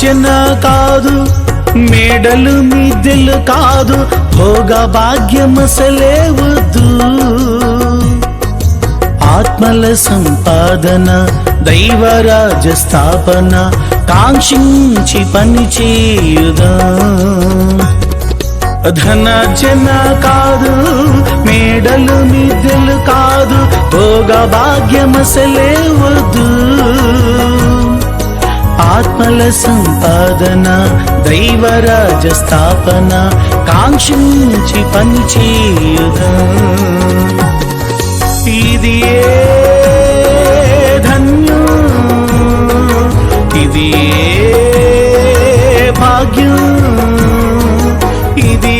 జన కాదు మేడలు మిద్దెలు కాదు భోగ భాగ్యమసలే వద్దు. ఆత్మల సంపాదన దైవరాజ స్థాపన కాంక్షించి పని చేయుదా. ధన జన కాదు మేడలు మిద్దెలు కాదు భోగ భాగ్యమసలే ఆత్మల సంపాదన దైవరాజ స్థాపన కాంక్షించి పనిచేయుగా ఇది ధన్యం? ఇది భాగ్యం? ఇది